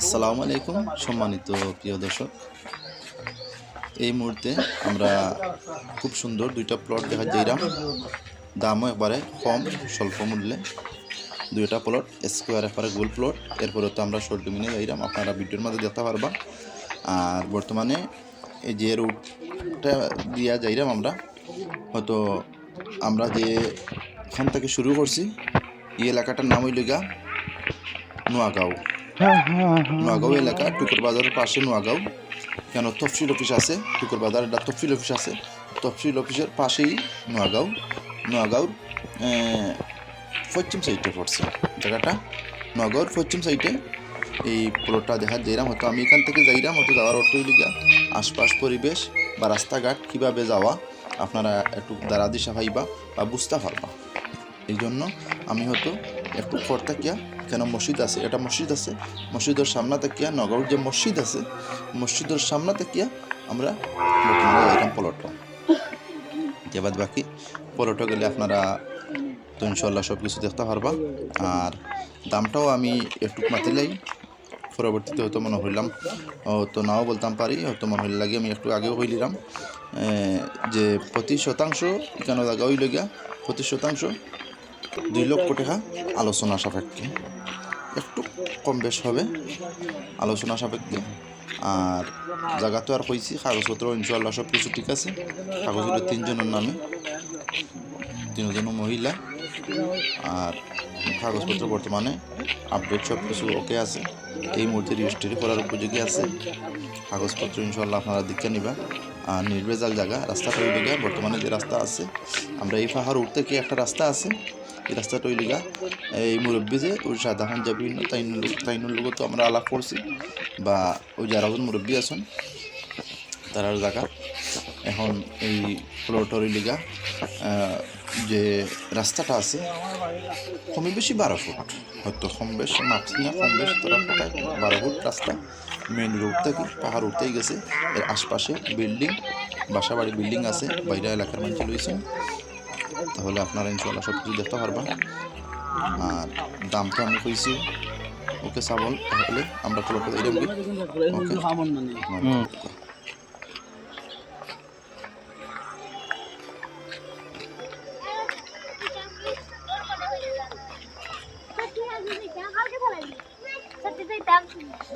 আসসালামু আলাইকুম, সম্মানিত প্রিয় দর্শক। এই মুহূর্তে আমরা খুব সুন্দর দুইটা প্লট দেখা যাইরাম দামও একবারে কম, স্বল্প মূল্যে। দুইটা প্লট স্কোয়ার একবারে গোল প্লট এরপরে তো আমরা শর্ট ডুমিনে যাইরাম, আপনারা ভিডিওর মধ্যে দেখতে পারবা। আর বর্তমানে এই যে রুটটা দিয়া যাইরাম আমরা, হয়তো আমরা যে এখান থেকে শুরু করছি, এই এলাকাটার নাম হইল গা নোয়াগাঁও। নোয়াগাঁও এলাকা টুকুর বাজারের পাশে নোয়াগাঁও। কেন তফসিল অফিস আছে, টুকুর বাজার একটা তফসিল অফিস আছে। তফসিল অফিসের পাশেই নোয়াগাঁও। নোয়াগাঁওর পশ্চিম সাইডে পড়ছে জায়গাটা। নগর পশ্চিম সাইডে এই পুরোটা দেখা যাইরাম, হয়তো আমি এখান থেকে যাইরাম, হয়তো যাওয়ার অর্থই লিগা। আশপাশ পরিবেশ বা রাস্তাঘাট কীভাবে যাওয়া, আপনারা একটু দাঁড়া দিশা পাইবা বা বুঝতে পারবা। এই জন্য আমি হয়তো একটু পর থাকিয়া কেন মসজিদ আছে? এটা মসজিদ আছে। মসজিদের সামনে থাকিয়া নগর যে মসজিদ আছে, মসজিদের সামনে থাকিয়া আমরা যাইলাম পলট। যে বাদ বাকি? পলট গেলে আপনারা তো ইনশাল্লাহ সব কিছু দেখতে পারবা। আর দামটাও আমি একটু মাতিলেই পরবর্তীতে হয়তো মনে হইলাম তো নাও বলতাম পারি, হয়তো মনে হইলে লাগে আমি একটু আগেও হইলিলাম যে প্রতি শতাংশ, কেন জায়গা হইল গিয়া প্রতি শতাংশ দুই লক্ষ টাকা আলোচনা সাপেক্ষে। একটু কম বেশ হবে। আলোচনা সাপেক্ষে। আর জায়গা তো আর কইছি কাগজপত্র ইনশাল্লাহ সব কিছু ঠিক আছে। কাগজপত্র তিনজনের নামে। তিনজন মহিলা। আর কাগজপত্র বর্তমানে আপডেট সব কিছু ওকে আছে। এই মুহূর্তে রেজিস্ট্রি করার উপযোগী আছে। কাগজপত্র ইনশাল্লাহ আপনারা দেখে নিবা। আর নির্ভেজাল জায়গা রাস্তা ওই বর্তমানে যে রাস্তা আছে, আমরা এই পাহাড় উঠতে কি একটা রাস্তা আছে? এই রাস্তাটা ওই এই মুরব্বী যে ওই সাদা পাঞ্জাবি তাইনুর তাইনুর লোক তো আমরা আলাপ করছি। বা ওই যারা ওজন মুরব্বী আছেন তারার জায়গা এখন এই প্লটর ওই লিগা যে রাস্তাটা আছে, কমে বেশি বারো ফুট। হয়তো কম বেশ, মাপছি না, কম বেশ তোরা বারো ফুট রাস্তা। মেন রোড থেকে পাহাড় উঠতেই গেছে। এর আশপাশে বিল্ডিং বাসা বাড়ি বিল্ডিং আছে। বাইরে এলাকার মানুষ লইছেন। তাহলে আপনারা ইনশাল্লাহ সব কিছু দেখতে পারবা আর দাম তো আমি কইছি ওকে চাবল তাহলে আমরা প্লটে এরকম ওকে।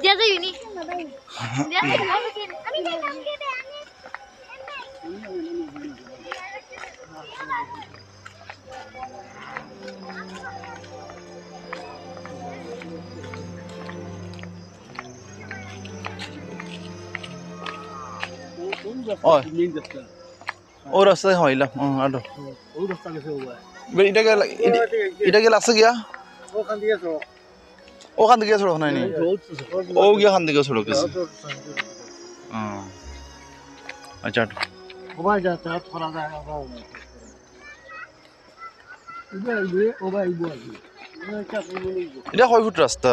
দিয়া যাইনি দিয়া যাইনি আমি যাইতাম কেটে ওই ও রাস্তায় হইলাম আটো এটা গেল এটা গেল আছে গিয়া ওখান থেকে সড়ক নাই নি ও গিয়া খান থেকে সড়ক আছে। আচ্ছা আটো এটা কয় ফুট রাস্তা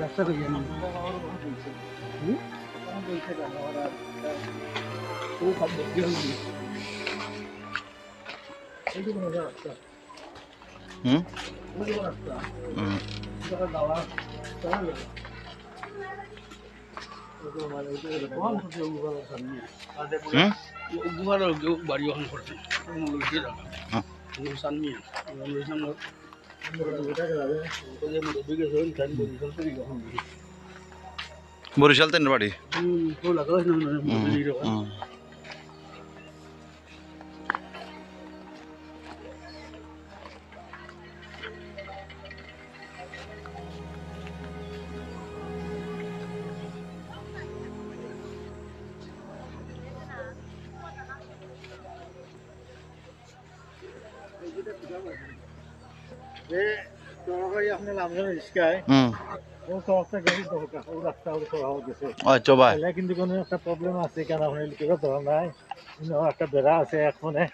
약속을 얘는 응? 응? 응. 응? 응? ও রাস্তা ও আচ্ছা ভাই কিন্তু কোনো একটা প্রবলেম আছে কেন আপনি ধরা নাই? একটা বেড়া আছে এখনে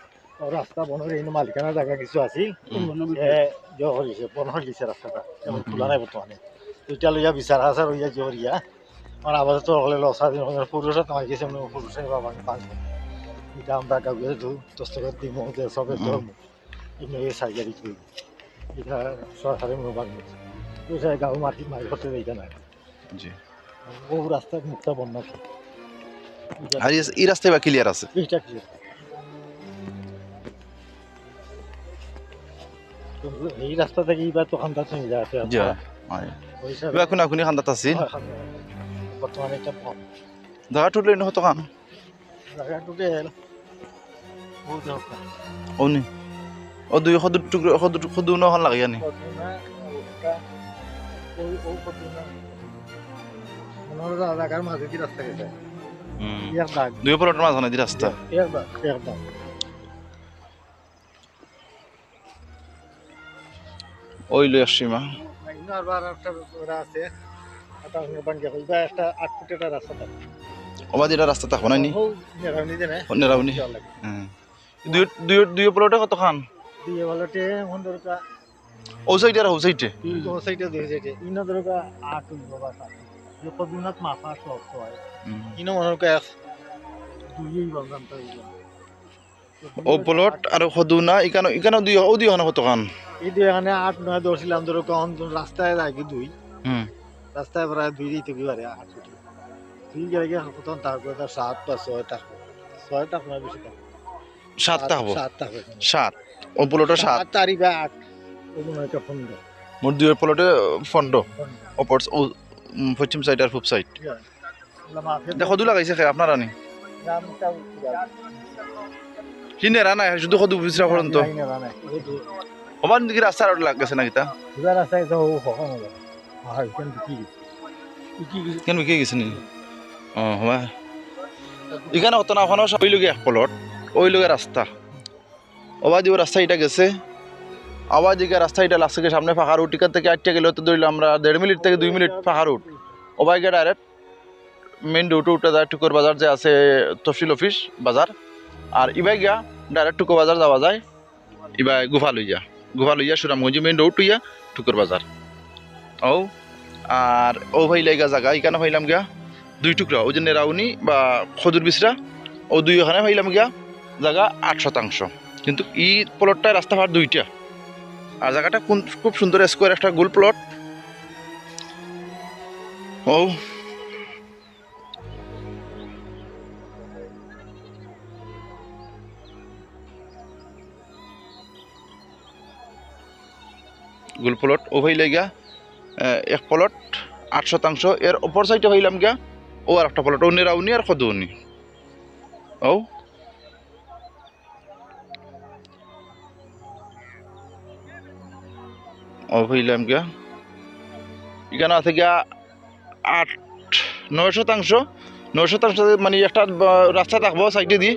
ও রাস্তা বনের এই মালিকানা জায়গা কিছু আছে? জহর দিছে বনহর দিছে রাস্তাটা এখন খোলা নাই বর্তমানে। দুইটা লইয়া বিচার আছে আর ওইয়া জহরিয়া আমার আবার তো হলে লসা দিন পুরুষে তোমার গেছে পুরুষে বাবা পাঁচ এটা আমরা কাউকে দু দস্তখত দিব যে সবে ধর্ম। এমনি এই সাইজারি এটা সরকারি মনোভাব বুঝে গাঁও মাটি মারি করতে দিতে না জি। ও রাস্তার মুখটা বন্ধ আছে। আর এই- রাস্তায় বা ক্লিয়ার আছে? এইটা কি কিন্তু এই রাস্তা থেকে এইবার তো খান্দার সঙ্গে যায় আছে কোন আপুনি খান্দাত আছে। বর্তমানে এটা কম জায়গা টুটলে নহতো কান। জায়গাটুকে বহুত দরকার ওনি ও দুই সদু টুকরো সদু সদু নহন লাগে আনি। দুই পলটের মাঝখানে দি দাগ ওই লই আসছি মা। ফুটের রাস্তা থাকে না নি দুই দুই দুই পলটে কত খান দরকার আট হইব বা সাত যে কদিনত মাফা সব হয়। ইনো মনের কাছ দুই বাঙ্গাম তো ও পলট আর ইকানো ইকানো দুই ও দুই হন কত এই দুই এখানে আট নয় ধরো কখন রাস্তায় দুই। হুম। রাস্তায় প্রায় দুই দিতে কি পারে আট ফুটি। দুই গেলে গিয়ে কতক্ষণ তারপরে তার সাত বা ছয় টাকা ছয় টাকা নয় বেশি সাতটা হব? সাত টাকা সাত। ও পলটে সাত তারিখ আট। মোট দুই পলটে ফন্ড অপর পশ্চিম সাইড আর পূব সাইড দেখো দু লাগাইছে খে আপনারা নি? কি নেরা নাই শুধু সদু বিচরা করুন তো ওবার দিকে রাস্তা আর লাগ গেছে? না কিতা কেন বিকে গেছে নি? ও হবা এখানে হতো না ওখানে ওই লোকে এক পলট ওই রাস্তা। ওবার দিব রাস্তা এটা গেছে। আবার দিকে রাস্তা এটা লাগছে গিয়ে সামনে ফাঁকা রুট টিকার থেকে আটটা গেলে তো ধরলাম আমরা দেড় মিনিট থেকে দুই মিনিট ফাঁকা রুট ওবাই গিয়ে ডাইরেক্ট মেন রুটে উঠে যায় টুকুর বাজার যে আছে তফসিল অফিস বাজার। আর ইবাই গিয়া ডাইরেক্ট টুকু বাজার যাওয়া যায়। ইবাই গুফা লইয়া। গুফা লইয়া সুরামগঞ্জ মেন রোড টুইয়া টুকুর বাজার। ও, আর ও ভাইলা গা জায়গা, এখানে ভাইলাম গিয়া দুই টুকরা, ওই জন্য রাউনি বা খদুর বিচরা। ও দুই ওখানে ভাইলাম গিয়া জায়গা আট শতাংশ। কিন্তু ই প্লটটায় রাস্তাঘাট দুইটা। আর জায়গাটা কোন খুব সুন্দর স্কোয়ার একটা গোল প্লট ও। গোল প্লট ও ভাইলে গিয়া এক প্লট আট শতাংশ। এর অপর সাইডে ভাইলাম গিয়া, ও আর একটা প্লট ও নেরাউনি আর খদুনি ও ও। ভাইলাম গিয়া। এখানে আছে গিয়া আট, নয় শতাংশ। নয় শতাংশ মানে একটা রাস্তা থাকব সাইডে দি।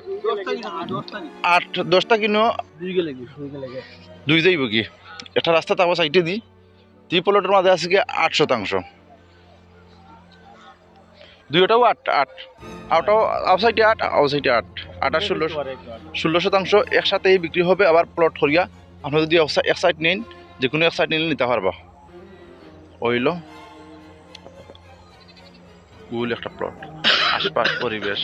আট, দশটা কিনো দুই যাইব কি? একটা রাস্তা থাকব সাইডে দি। দুই প্লটের মাঝে আছে কি আট শতাংশ। দুইটাও আট আট। আউটাও আউটসাইডে আট আউটসাইডে আট। আট আর ষোলো ষোলো শতাংশ একসাথেই বিক্রি হবে। আবার প্লট করিয়া আপনি যদি এক সাইড নিন যে কোনো এক সাইড নিলে নিতে পারবা। ওইল কুল একটা প্লট আশপাশ পরিবেশ।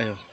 আয়ো।